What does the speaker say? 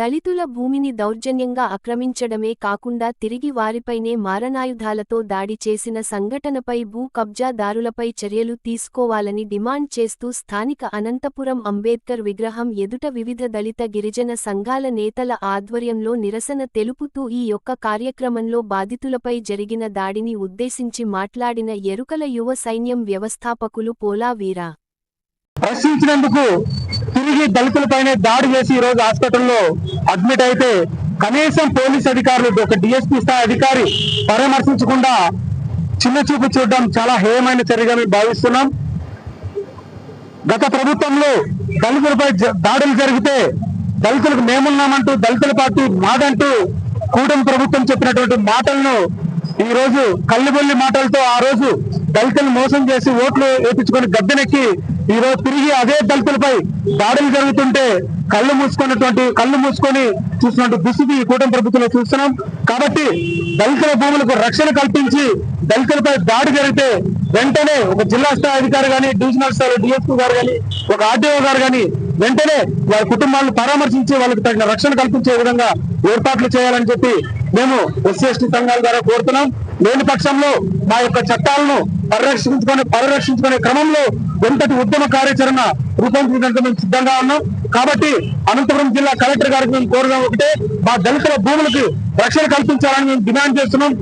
దళితుల భూమిని దౌర్జన్యంగా ఆక్రమించడమే కాకుండా తిరిగి వారిపైనే మారణాయుధాలతో దాడి చేసిన సంఘటనపై భూ కబ్జాదారులపై చర్యలు తీసుకోవాలని డిమాండ్ చేస్తూ స్థానిక అనంతపురం అంబేద్కర్ విగ్రహం ఎదుట వివిధ దళిత గిరిజన సంఘాల నేతల ఆధ్వర్యంలో నిరసన తెలుపుతూ ఈ యొక్క కార్యక్రమంలో బాధితులపై జరిగిన దాడిని ఉద్దేశించి మాట్లాడిన ఎరుకల యువ సైన్యం వ్యవస్థాపకులు పోలా వీరా. ప్రశ్నించినందుకు తిరిగి దళితులపైనే దాడి చేసి ఈ రోజు హాస్పిటల్లో అడ్మిట్ అయితే కనీసం పోలీస్ అధికారులు ఒక డిఎస్పీ స్థాయి అధికారి పరామర్శించకుండా చిన్న చూపు చూడడం చాలా హేయమైన చర్యగా మేము భావిస్తున్నాం. గత ప్రభుత్వంలో దళితులపై దాడులు జరిగితే దళితులకు మేమున్నామంటూ దళితుల పార్టీ మాదంటూ కూటమి ప్రభుత్వం చెప్పినటువంటి మాటలను ఈ రోజు కళ్ళుబొల్లి మాటలతో ఆ రోజు దళితులు మోసం చేసి ఓట్లు వేపించుకొని గద్దెనెక్కి ఈ రోజు తిరిగి అదే దళితులపై దాడులు జరుగుతుంటే కళ్ళు మూసుకున్నటువంటి కళ్ళు మూసుకొని చూసినటువంటి దుస్థితి ఈ కూటమి ప్రభుత్వంలో చూస్తున్నాం. కాబట్టి దళితుల భూములకు రక్షణ కల్పించి దళితులపై దాడి జరిగితే వెంటనే ఒక జిల్లా స్థాయి అధికారి కానీ డివిజనల్ స్థాయిలో డిఎస్పీ గారు కానీ ఒక ఆర్డీఓ గారు కానీ వెంటనే వారి కుటుంబాలను పరామర్శించి వాళ్ళకి తగిన రక్షణ కల్పించే విధంగా ఏర్పాట్లు చేయాలని చెప్పి మేము ఎస్సీ ఎస్టీ సంఘాల ద్వారా కోరుతున్నాం. లేని పక్షంలో మా యొక్క చట్టాలను పరిరక్షించుకొని పరిరక్షించుకునే క్రమంలో ఎంతటి ఉద్యమ కార్యాచరణ రూపొందించడానికి మేము సిద్ధంగా ఉన్నాం. కాబట్టి అనంతపురం జిల్లా కలెక్టర్ గారికి మేము కోరడం ఒకటే. మా దళితుల భూములకు రక్షణ కల్పించాలని మేము డిమాండ్ చేస్తున్నాం.